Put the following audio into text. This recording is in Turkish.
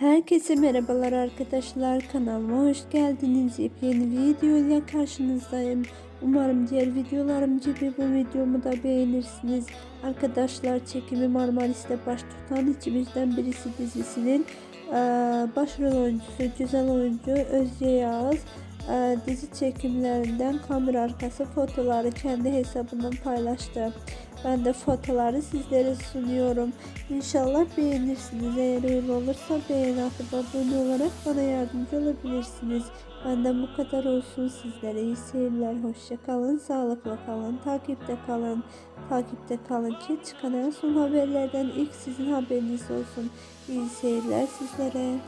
Herkese merhabalar arkadaşlar kanalıma hoş geldiniz. Yepyeni video ile karşınızdayım. Umarım diğer videolarım gibi bu videomu da beğenirsiniz. Arkadaşlar çekimi Marmaris'te baş tutan içimizden birisi dizisinin başrol oyuncusu, güzel oyuncu Özge Yağız dizi çekimlerinden kamera arkası fotoları kendi hesabından paylaştı. Ben de fotoları sizlere sunuyorum. İnşallah beğenirsiniz. Eğer öyle olursa beğen atıp abone olarak bana yardımcı olabilirsiniz. Benden bu kadar olsun. Sizlere iyi seyirler. Hoşça kalın. Sağlıkla kalın. Takipte kalın. Takipte kalın ki çıkan en son haberlerden ilk sizin haberiniz olsun. İyi seyirler sizlere.